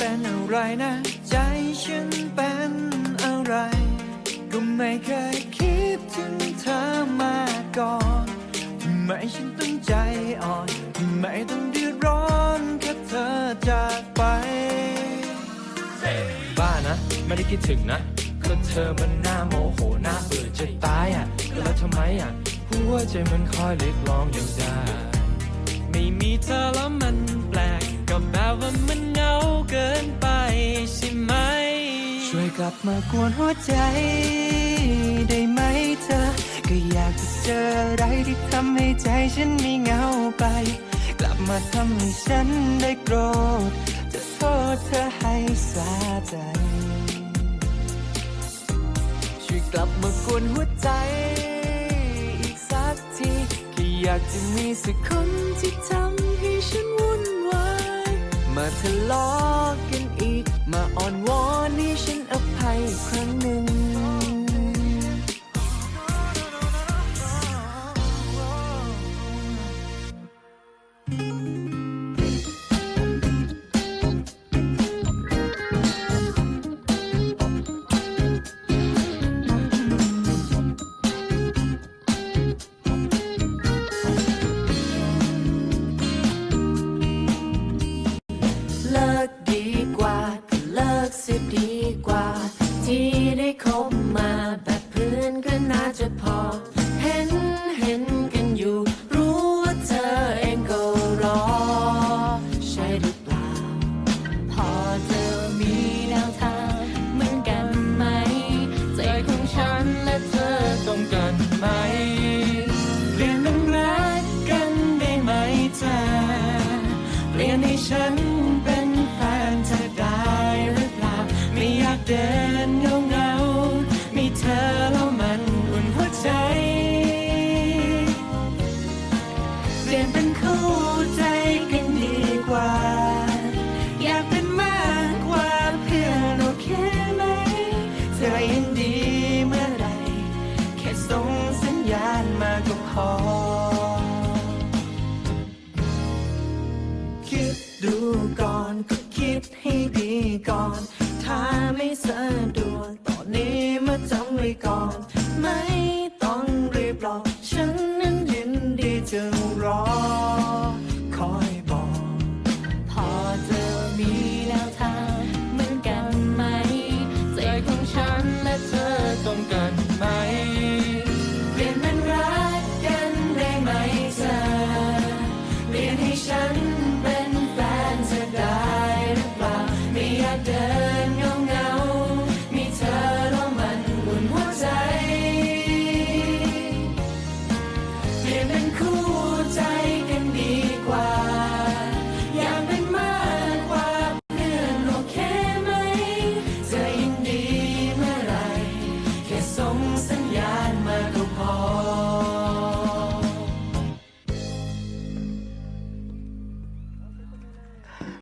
มันเป็นอะไรนะ ใจฉันเป็นอะไร ก็ไม่เคยคิดถึงเธอมาก่อนทำไมฉันต้องใจอ่อนทำไมต้องเดือดร้อนแค่เธอจากไป บ้านะ ไม่ได้คิดถึงนะก็เธอมันน่าโมโหน่าเบื่อจะตายอะแล้วทำไมอะ หัวใจมันคอยเรียกร้องอย่างได้ ไม่มีเธอแล้วมันแปลกก็แบบว่ามัน วยกลับมากวนหัวใจ ได้ไหมเธอ ก็อยากจะเจออะไรที่ทำให้ใจฉันไม่เหงาไป กลับมาทำให้ฉันได้โกรธ จะโทษเธอให้สาใจ ช่วยกลับมากวนหัวใจ อีกสักทีแค่อยากจะมีสักคนที่ทำให้ฉันวุ่นวาย มาทะเลาะกัน เลิกดีกว่าก็เลิกเสียดีกว่า ที่ได้คบมาแบบเพื่อนก็น่าจะพอ เห็นเห็นกันอยู่ รู้ว่าเธอเองก็รอ ใช่หรือเปล่า พอเธอมีแนวทางเหมือนกันไหม ใจของฉันและเธอต้องกันไหมเปลี่ยนเป็นรักกันได้ไหมเธอเปลี่ยนให้ฉัน ดูก่อนก็คิดให้ดีก่อน ถ้าไม่สะดวกตอนนี้มาจำไว้ก่อน ไม่ต้องรีบรอฉันนั้นยินดีจะรอ คอยบอก พอเธอมีแล้วเธอเหมือนกันไหมใจของฉันและเธอต้องการ feeling cool down.